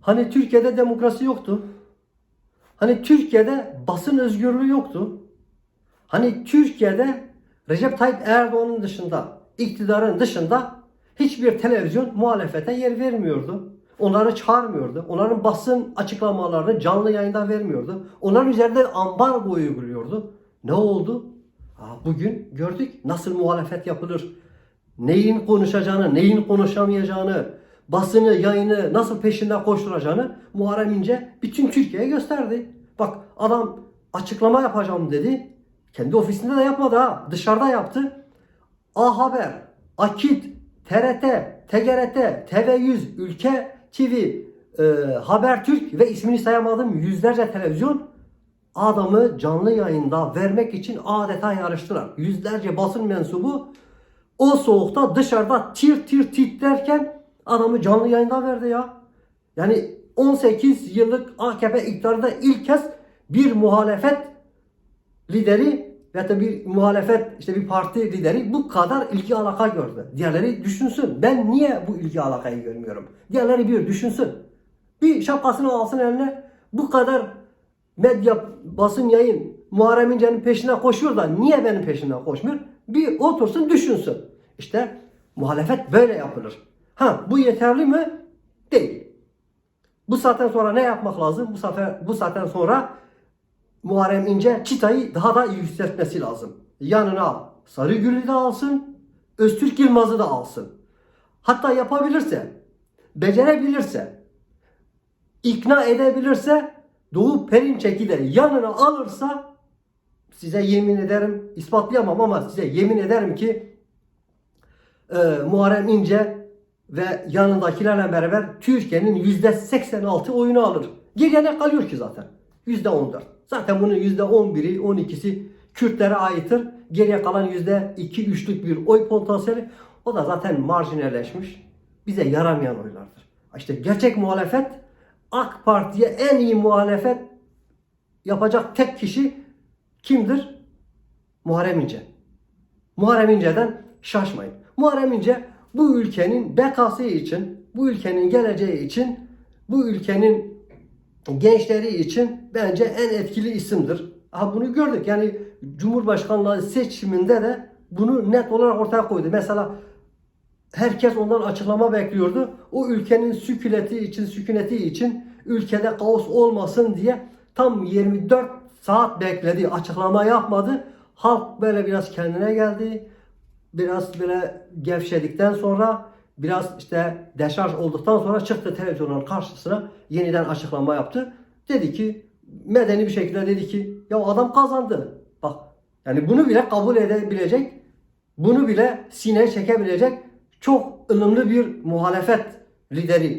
Hani Türkiye'de demokrasi yoktu. Hani Türkiye'de basın özgürlüğü yoktu. Hani Türkiye'de Recep Tayyip Erdoğan'ın dışında, iktidarın dışında hiçbir televizyon muhalefete yer vermiyordu. Onları çağırmıyordu. Onların basın açıklamalarını canlı yayında vermiyordu. Onların üzerinde ambargo uyguluyordu. Ne oldu? Bugün gördük nasıl muhalefet yapılır. Neyin konuşacağını, neyin konuşamayacağını, basını, yayını nasıl peşinden koşturacağını Muharrem İnce bütün Türkiye'ye gösterdi. Bak adam açıklama yapacağım dedi. Kendi ofisinde de yapmadı ha. Dışarıda yaptı. A Haber, Akit, TRT, TGRT, TV100, Ülke TV, e, Habertürk ve ismini sayamadığım yüzlerce televizyon adamı canlı yayında vermek için adeta yarıştılar. Yüzlerce basın mensubu o soğukta dışarıda tir tir titrerken adamı canlı yayında verdi ya. Yani 18 yıllık AKP iktidarında ilk kez bir muhalefet lideri ya da bir muhalefet işte bir parti lideri bu kadar ilgi alaka gördü. Diğerleri düşünsün. Ben niye bu ilgi alakayı görmüyorum? Diğerleri bir düşünsün. Bir şapkasını alsın eline. Bu kadar medya, basın yayın Muharrem İnce'nin peşine koşuyor da niye benim peşinden koşmuyor? Bir otursun düşünsün. İşte muhalefet böyle yapılır. Ha bu yeterli mi? Değil. Bu saatten sonra ne yapmak lazım? Bu sefer bu saatten sonra Muharrem İnce çıtayı daha da yükseltmesi lazım. Yanına Sarıgül'ü de alsın, Öztürk Yılmaz'ı da alsın. Hatta yapabilirse, becerebilirse, ikna edebilirse Doğu Perinçek'i de yanına alırsa size yemin ederim, ispatlayamam ama size yemin ederim ki e, Muharrem İnce ve yanındakilerle beraber Türkiye'nin %86 oyunu alır. Geriye kalıyor ki zaten? %14. Zaten bunun %11'i, 12'si Kürtlere aittir. Geriye kalan %2-3'lük bir oy potansiyeli. O da zaten marjinalleşmiş. Bize yaramayan oylardır. İşte gerçek muhalefet AK Parti'ye en iyi muhalefet yapacak tek kişi kimdir? Muharrem İnce. Muharrem İnce'den şaşmayın. Muharrem İnce bu ülkenin bekası için, bu ülkenin geleceği için, bu ülkenin gençleri için bence en etkili isimdir. Ha bunu gördük. Yani Cumhurbaşkanlığı seçiminde de bunu net olarak ortaya koydu. Mesela herkes ondan açıklama bekliyordu. O ülkenin sükuneti için, sükuneti için ülkede kaos olmasın diye tam 24 saat bekledi. Açıklama yapmadı. Halk böyle biraz kendine geldi. Biraz böyle gevşedikten sonra biraz işte deşarj olduktan sonra çıktı televizyonun karşısına yeniden açıklama yaptı. Dedi ki medeni bir şekilde dedi ki ya adam kazandı. Bak yani bunu bile kabul edebilecek, bunu bile sineye çekebilecek çok ılımlı bir muhalefet lideri.